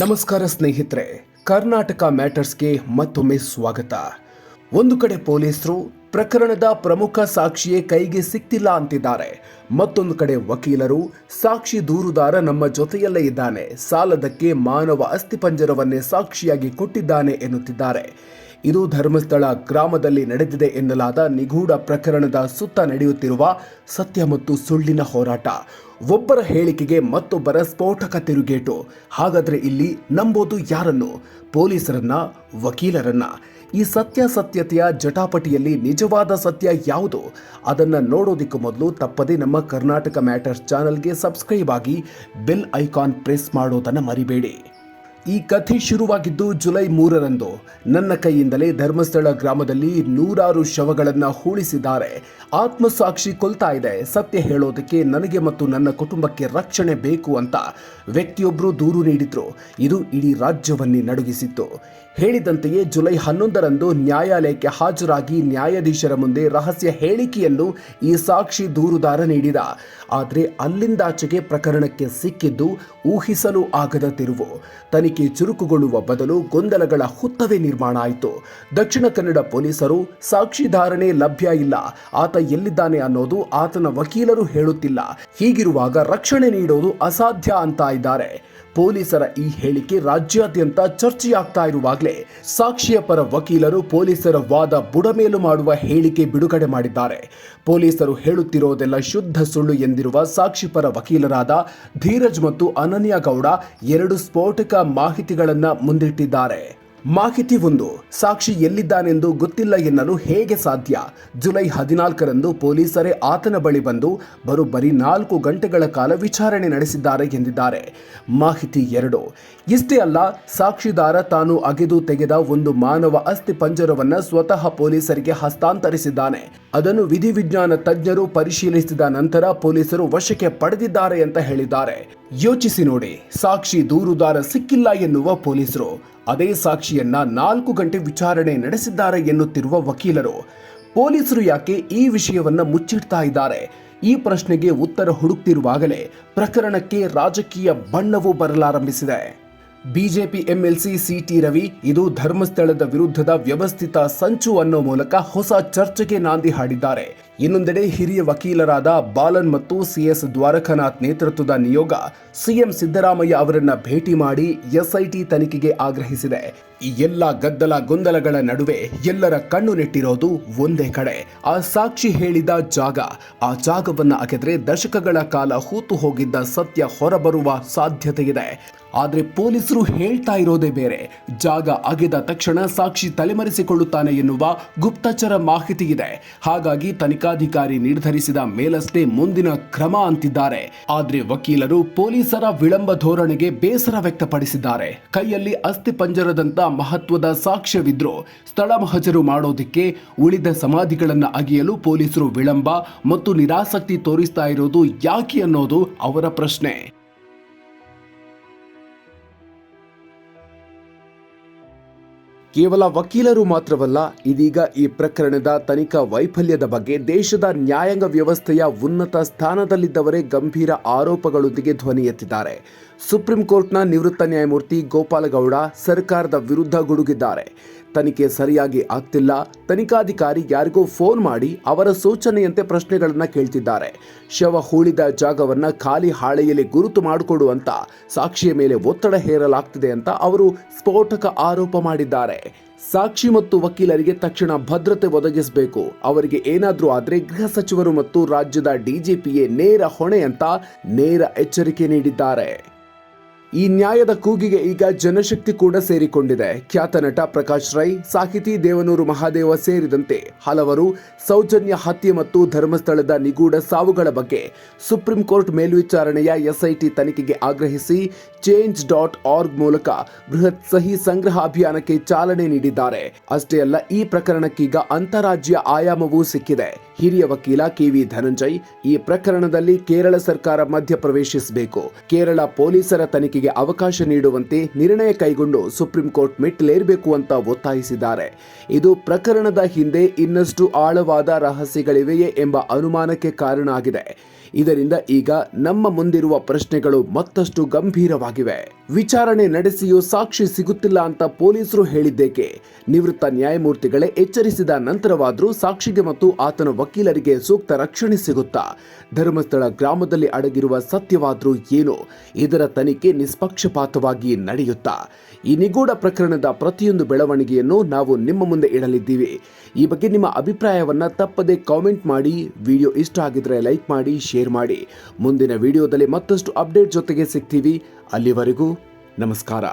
ನಮಸ್ಕಾರ ಸ್ನೇಹಿತರೆ, ಕರ್ನಾಟಕ ಮ್ಯಾಟರ್ಸ್ಗೆ ಮತ್ತೊಮ್ಮೆ ಸ್ವಾಗತ. ಒಂದು ಕಡೆ ಪೊಲೀಸರು ಪ್ರಕರಣದ ಪ್ರಮುಖ ಸಾಕ್ಷಿಯೇ ಕೈಗೆ ಸಿಕ್ತಿಲ್ಲ ಅಂತಿದ್ದಾರೆ. ಮತ್ತೊಂದು ಕಡೆ ವಕೀಲರು ಸಾಕ್ಷಿ ದೂರುದಾರ ನಮ್ಮ ಜೊತೆಯಲ್ಲೇ ಇದ್ದಾನೆ. ಸಾಲದಕ್ಕೆ ಮಾನವ ಅಸ್ಥಿಪಂಜರವನ್ನೇ ಸಾಕ್ಷಿಯಾಗಿ ಕೊಟ್ಟಿದ್ದಾನೆ ಎನ್ನುತ್ತಿದ್ದಾರೆ. ಇದು ಧರ್ಮಸ್ಥಳ ಗ್ರಾಮದಲ್ಲಿ ನಡೆದಿದೆ ಎನ್ನಲಾದ ನಿಗೂಢ ಪ್ರಕರಣದ ಸುತ್ತ ನಡೆಯುತ್ತಿರುವ ಸತ್ಯ ಮತ್ತು ಸುಳ್ಳಿನ ಹೋರಾಟ. ಒಬ್ಬರ ಹೇಳಿಕೆಗೆ ಮತ್ತೊಬ್ಬರ ಸ್ಫೋಟಕ ತಿರುಗೇಟು. ಹಾಗಾದರೆ ಇಲ್ಲಿ ನಂಬೋದು ಯಾರನ್ನು? ಪೊಲೀಸರನ್ನ, ವಕೀಲರನ್ನ? ಈ ಸತ್ಯಾಸತ್ಯತೆಯ ಜಟಾಪಟಿಯಲ್ಲಿ ನಿಜವಾದ ಸತ್ಯ ಯಾವುದು? ಅದನ್ನು ನೋಡೋದಕ್ಕೂ ಮೊದಲು ತಪ್ಪದೆ ನಮ್ಮ ಕರ್ನಾಟಕ ಮ್ಯಾಟರ್ಸ್ ಚಾನಲ್ಗೆ ಸಬ್ಸ್ಕ್ರೈಬ್ ಆಗಿ ಬೆಲ್ ಐಕಾನ್ ಪ್ರೆಸ್ ಮಾಡೋದನ್ನು ಮರಿಬೇಡಿ. ಈ ಕಥೆ ಶುರುವಾಗಿದ್ದು ಜುಲೈ ಮೂರರಂದು. ನನ್ನ ಕೈಯಿಂದಲೇ ಧರ್ಮಸ್ಥಳ ಗ್ರಾಮದಲ್ಲಿ ನೂರಾರು ಶವಗಳನ್ನು ಹೂಳಿಸಿದ್ದಾರೆ. ಆತ್ಮಸಾಕ್ಷಿ ಕೊಲ್ತಾ ಇದೆ. ಸತ್ಯ ಹೇಳೋದಕ್ಕೆ ನನಗೆ ಮತ್ತು ನನ್ನ ಕುಟುಂಬಕ್ಕೆ ರಕ್ಷಣೆ ಬೇಕು ಅಂತ ವ್ಯಕ್ತಿಯೊಬ್ಬರು ದೂರು ನೀಡಿದ್ರು. ಇದು ಇಡೀ ರಾಜ್ಯವನ್ನೇ ನಡುಗಿಸಿತ್ತು. ಹೇಳಿದಂತೆಯೇ ಜುಲೈ ಹನ್ನೊಂದರಂದು ನ್ಯಾಯಾಲಯಕ್ಕೆ ಹಾಜರಾಗಿ ನ್ಯಾಯಾಧೀಶರ ಮುಂದೆ ರಹಸ್ಯ ಹೇಳಿಕೆಯನ್ನು ಈ ಸಾಕ್ಷಿ ದೂರುದಾರ ನೀಡಿದ. ಆದರೆ ಅಲ್ಲಿಂದಾಚೆಗೆ ಪ್ರಕರಣಕ್ಕೆ ಸಿಕ್ಕಿದ್ದು ಊಹಿಸಲು ಆಗದ ತಿರುವು. ತನಿಖೆ ಚುರುಕುಗೊಳ್ಳುವ ಬದಲು ಗೊಂದಲಗಳ ಹುತ್ತವೇ ನಿರ್ಮಾಣ ಆಯಿತು. ದಕ್ಷಿಣ ಕನ್ನಡ ಪೊಲೀಸರು ಸಾಕ್ಷಿಧಾರಣೆ ಲಭ್ಯ ಇಲ್ಲ. ಆತ ಎಲ್ಲಿದ್ದಾನೆ ಅನ್ನೋದು ಆತನ ವಕೀಲರು ಹೇಳುತ್ತಿಲ್ಲ. ಹೀಗಿರುವಾಗ ರಕ್ಷಣೆ ನೀಡೋದು ಅಸಾಧ್ಯ ಅಂತ ಇದ್ದಾರೆ. ಪೊಲೀಸರ ಈ ಹೇಳಿಕೆ ರಾಜ್ಯಾದ್ಯಂತ ಚರ್ಚೆಯಾಗ್ತಾ ಇರುವಾಗಲೇ ಸಾಕ್ಷಿಯ ಪರ ವಕೀಲರು ಪೊಲೀಸರ ವಾದ ಬುಡಮೇಲು ಮಾಡುವ ಹೇಳಿಕೆ ಬಿಡುಗಡೆ ಮಾಡಿದ್ದಾರೆ. ಪೊಲೀಸರು ಹೇಳುತ್ತಿರೋದೆಲ್ಲ ಶುದ್ಧ ಸುಳ್ಳು ಎಂದಿರುವ ಸಾಕ್ಷಿ ಪರ ವಕೀಲರಾದ ಧೀರಜ್ ಮತ್ತು ಅನನ್ಯ ಗೌಡ ಎರಡು ಸ್ಫೋಟಕ ಮಾಹಿತಿಗಳನ್ನು ಮುಂದಿಟ್ಟಿದ್ದಾರೆ. ಮಾಹಿತಿ ಒಂದು. ಸಾಕ್ಷಿ ಎಲ್ಲಿದ್ದಾನೆಂದು ಗೊತ್ತಿಲ್ಲ ಎನ್ನಲು ಹೇಗೆ ಸಾಧ್ಯ? ಜುಲೈ ಹದಿನಾಲ್ಕರಂದು ಪೊಲೀಸರೇ ಆತನ ಬಳಿ ಬಂದು ಬರೋಬ್ಬರಿ ನಾಲ್ಕು ಗಂಟೆಗಳ ಕಾಲ ವಿಚಾರಣೆ ನಡೆಸಿದ್ದಾರೆ ಎಂದಿದ್ದಾರೆ. ಮಾಹಿತಿ ಎರಡು. ಇಷ್ಟೇ ಅಲ್ಲ, ಸಾಕ್ಷಿದಾರ ತಾನು ಅಗೆದು ತೆಗೆದ ಒಂದು ಮಾನವ ಅಸ್ಥಿ ಪಂಜರವನ್ನು ಸ್ವತಃ ಪೊಲೀಸರಿಗೆ ಹಸ್ತಾಂತರಿಸಿದ್ದಾನೆ. ಅದನ್ನು ವಿಧಿವಿಜ್ಞಾನ ತಜ್ಞರು ಪರಿಶೀಲಿಸಿದ ನಂತರ ಪೊಲೀಸರು ವಶಕ್ಕೆ ಪಡೆದಿದ್ದಾರೆ ಅಂತ ಹೇಳಿದ್ದಾರೆ. ಯೋಚಿಸಿ ನೋಡಿ. ಸಾಕ್ಷಿ ದೂರುದಾರ ಸಿಕ್ಕಿಲ್ಲ ಎನ್ನುವ ಪೊಲೀಸರು. ಅದೇ ಸಾಕ್ಷಿಯನ್ನ ನಾಲ್ಕು ಗಂಟೆ ವಿಚಾರಣೆ ನಡೆಸಿದ್ದಾರೆ ಎನ್ನುತ್ತಿರುವ ವಕೀಲರು. ಪೊಲೀಸರು ಯಾಕೆ ಈ ವಿಷಯವನ್ನ ಮುಚ್ಚಿಡ್ತಾ ಇದ್ದಾರೆ? ಈ ಪ್ರಶ್ನೆಗೆ ಉತ್ತರ ಹುಡುಕ್ತಿರುವಾಗಲೇ ಪ್ರಕರಣಕ್ಕೆ ರಾಜಕೀಯ ಬಣ್ಣವು ಬರಲಾರಂಭಿಸಿದೆ. ಬಿಜೆಪಿ ಎಂಎಲ್ಸಿ ಸಿಟಿ ರವಿ, ಇದು ಧರ್ಮಸ್ಥಳದ ವಿರುದ್ಧದ ವ್ಯವಸ್ಥಿತ ಸಂಚು ಅನ್ನೋ ಮೂಲಕ ಹೊಸ ಚರ್ಚೆಗೆ ನಾಂದಿ ಹಾಡಿದ್ದಾರೆ. ಇನ್ನೊಂದೆಡೆ ಹಿರಿಯ ವಕೀಲರಾದ ಬಾಲನ್ ಮತ್ತು ಸಿಎಸ್ ದ್ವಾರಕನಾಥ್ ನೇತೃತ್ವದ ನಿಯೋಗ ಸಿಎಂ ಸಿದ್ದರಾಮಯ್ಯ ಅವರನ್ನ ಭೇಟಿ ಮಾಡಿ ಎಸ್ಐಟಿ ತನಿಖೆಗೆ ಆಗ್ರಹಿಸಿದೆ. ಈ ಎಲ್ಲ ಗದ್ದಲ ಗೊಂದಲಗಳ ನಡುವೆ ಎಲ್ಲರ ಕಣ್ಣು ನೆಟ್ಟಿರೋದು ಒಂದೇ ಕಡೆ. ಆ ಸಾಕ್ಷಿ ಹೇಳಿದ ಜಾಗ, ಆ ಜಾಗವನ್ನ ಅಗೆದ್ರೆ ದಶಕಗಳ ಕಾಲ ಹೂತು ಹೋಗಿದ್ದ ಸತ್ಯ ಹೊರಬರುವ ಸಾಧ್ಯತೆ ಇದೆ ಆದ್ರೆ ಪೊಲೀಸರು ಹೇಳ್ತಾ ಇರೋದೇ ಬೇರೆ. ಜಾಗ ಅಗೆದ ತಕ್ಷಣ ಸಾಕ್ಷಿ ತಲೆಮರೆಸಿಕೊಳ್ಳುತ್ತಾನೆ ಎನ್ನುವ ಗುಪ್ತಚರ ಮಾಹಿತಿ ಇದೆ ಹಾಗಾಗಿ ತನಿಖಾಧಿಕಾರಿ ನಿರ್ಧರಿಸಿದ ಮೇಲಷ್ಟೇ ಮುಂದಿನ ಕ್ರಮ ಅಂತಿದ್ದಾರೆ. ಆದ್ರೆ ವಕೀಲರು ಪೊಲೀಸರ ವಿಳಂಬ ಧೋರಣೆಗೆ ಬೇಸರ ವ್ಯಕ್ತಪಡಿಸಿದ್ದಾರೆ. ಕೈಯಲ್ಲಿ ಅಸ್ಥಿ ಪಂಜರದಂತ ಮಹತ್ವದ ಸಾಕ್ಷ್ಯವಿದ್ರು. ಸ್ಥಳ ಮಹಜರು ಮಾಡೋದಿಕ್ಕೆ ಉಳಿದ ಸಮಾಧಿಗಳನ್ನ ಅಗೆಯಲು ಪೊಲೀಸರು ವಿಳಂಬ ಮತ್ತು ನಿರಾಸಕ್ತಿ ತೋರಿಸ್ತಾ ಇರೋದು ಯಾಕೆ ಅನ್ನೋದು ಅವರ ಪ್ರಶ್ನೆ. ಕೇವಲ ವಕೀಲರು ಮಾತ್ರವಲ್ಲ, ಇದೀಗ ಈ ಪ್ರಕರಣದ ತನಿಖಾ ವೈಫಲ್ಯದ ಬಗ್ಗೆ ದೇಶದ ನ್ಯಾಯಾಂಗ ವ್ಯವಸ್ಥೆಯ ಉನ್ನತ ಸ್ಥಾನದಲ್ಲಿದ್ದವರೇ ಗಂಭೀರ ಆರೋಪಗಳೊಂದಿಗೆ ಧ್ವನಿ ಎತ್ತಿದ್ದಾರೆ. ಸುಪ್ರೀಂ ಕೋರ್ಟ್ನ ನಿವೃತ್ತ ನ್ಯಾಯಮೂರ್ತಿ ಗೋಪಾಲಗೌಡ ಸರ್ಕಾರದ ವಿರುದ್ಧ ಗುಡುಗಿದ್ದಾರೆ. ತನಿಖೆ ಸರಿಯಾಗಿ ಆಗ್ತಿಲ್ಲ. ತನಿಖಾಧಿಕಾರಿ ಯಾರಿಗೂ ಫೋನ್ ಮಾಡಿ ಅವರ ಸೂಚನೆಯಂತೆ ಪ್ರಶ್ನೆಗಳನ್ನು ಕೇಳ್ತಿದ್ದಾರೆ. ಶವ ಹೂಳಿದ ಜಾಗವನ್ನ ಖಾಲಿ ಹಾಳೆಯಲ್ಲಿ ಗುರುತು ಮಾಡಿಕೊಡುವಂತ ಸಾಕ್ಷಿಯ ಮೇಲೆ ಒತ್ತಡ ಹೇರಲಾಗ್ತಿದೆ ಅಂತ ಅವರು ಸ್ಫೋಟಕ ಆರೋಪ ಮಾಡಿದ್ದಾರೆ. ಸಾಕ್ಷಿ ಮತ್ತು ವಕೀಲರಿಗೆ ತಕ್ಷಣ ಭದ್ರತೆ ಒದಗಿಸಬೇಕು. ಅವರಿಗೆ ಏನಾದರೂ ಆದರೆ ಗೃಹ ಸಚಿವರು ಮತ್ತು ರಾಜ್ಯದ ಡಿಜಿಪಿಯೇ ನೇರ ಹೊಣೆ ಅಂತ ನೇರ ಎಚ್ಚರಿಕೆ ನೀಡಿದ್ದಾರೆ. ಈ ನ್ಯಾಯದ ಕೂಗಿಗೆ ಈಗ ಜನಶಕ್ತಿ ಕೂಡ ಸೇರಿಕೊಂಡಿದೆ. ಖ್ಯಾತ ನಟ ಪ್ರಕಾಶ್ ರೈ, ಸಾಹಿತಿ ದೇವನೂರು ಮಹಾದೇವ ಸೇರಿದಂತೆ ಹಲವರು ಸೌಜನ್ಯ ಹತ್ಯೆ ಮತ್ತು ಧರ್ಮಸ್ಥಳದ ನಿಗೂಢ ಸಾವುಗಳ ಬಗ್ಗೆ ಸುಪ್ರೀಂ ಕೋರ್ಟ್ ಮೇಲ್ವಿಚಾರಣೆಯ ಎಸ್ಐಟಿ ತನಿಖೆಗೆ ಆಗ್ರಹಿಸಿ ಚೇಂಜ್ ಡಾಟ್ ಆರ್ಗ್ ಮೂಲಕ ಬೃಹತ್ ಸಹಿ ಸಂಗ್ರಹ ಅಭಿಯಾನಕ್ಕೆ ಚಾಲನೆ ನೀಡಿದ್ದಾರೆ. ಅಷ್ಟೇ ಅಲ್ಲ, ಈ ಪ್ರಕರಣಕ್ಕೀಗ ಅಂತಾರಾಜ್ಯ ಆಯಾಮವೂ ಸಿಕ್ಕಿದೆ. ಹಿರಿಯ ವಕೀಲ ಕೆವಿ ಧನಂಜಯ್ ಈ ಪ್ರಕರಣದಲ್ಲಿ ಕೇರಳ ಸರ್ಕಾರ ಮಧ್ಯಪ್ರವೇಶಿಸಬೇಕು ಕೇರಳ ಪೊಲೀಸರ ತನಿಖೆಗೆ ಅವಕಾಶ ನೀಡುವಂತೆ ನಿರ್ಣಯ ಕೈಗೊಂಡು ಸುಪ್ರೀಂ ಕೋರ್ಟ್ ಮೆಟ್ಟಿಲೇರಬೇಕು ಅಂತ ಒತ್ತಾಯಿಸಿದ್ದಾರೆ. ಇದು ಪ್ರಕರಣದ ಹಿಂದೆ ಇನ್ನಷ್ಟು ಆಳವಾದ ರಹಸ್ಯಗಳಿವೆಯೇ ಎಂಬ ಅನುಮಾನಕ್ಕೆ ಕಾರಣ ಆಗಿದೆ. ಇದರಿಂದ ಈಗ ನಮ್ಮ ಮುಂದಿರುವ ಪ್ರಶ್ನೆಗಳು ಮತ್ತಷ್ಟು ಗಂಭೀರವಾಗಿವೆ. ವಿಚಾರಣೆ ನಡೆಸಿಯೂ ಸಾಕ್ಷಿ ಸಿಗುತ್ತಿಲ್ಲ ಅಂತ ಪೊಲೀಸರು ಹೇಳಿದ್ದೇಕೆ? ನಿವೃತ್ತ ನ್ಯಾಯಮೂರ್ತಿಗಳೇ ಎಚ್ಚರಿಸಿದ ನಂತರವಾದರೂ ಸಾಕ್ಷಿಗೆ ಮತ್ತು ಆತನ ವಕೀಲರಿಗೆ ಸೂಕ್ತ ರಕ್ಷಣೆ ಸಿಗುತ್ತಾ? ಧರ್ಮಸ್ಥಳ ಗ್ರಾಮದಲ್ಲಿ ಅಡಗಿರುವ ಸತ್ಯವಾದರೂ ಏನು? ಇದರ ತನಿಖೆ ನಿಷ್ಪಕ್ಷಪಾತವಾಗಿ ನಡೆಯುತ್ತಾ? ಈ ನಿಗೂಢ ಪ್ರಕರಣದ ಪ್ರತಿಯೊಂದು ಬೆಳವಣಿಗೆಯನ್ನು ನಾವು ನಿಮ್ಮ ಮುಂದೆ ಇಡಲಿದ್ದೀವಿ. ಈ ಬಗ್ಗೆ ನಿಮ್ಮ ಅಭಿಪ್ರಾಯವನ್ನು ತಪ್ಪದೆ ಕಾಮೆಂಟ್ ಮಾಡಿ, ವಿಡಿಯೋ ಇಷ್ಟ ಆಗಿದ್ರೆ ಲೈಕ್ ಮಾಡಿ, ಶೇರ್ ಮಾಡಿ. ಮುಂದಿನ ವಿಡಿಯೋದಲ್ಲಿ ಮತ್ತಷ್ಟು ಅಪ್ಡೇಟ್ ಜೊತೆಗೆ ಸಿಗ್ತೀವಿ. ಅಲ್ಲಿವರೆಗೂ ನಮಸ್ಕಾರ.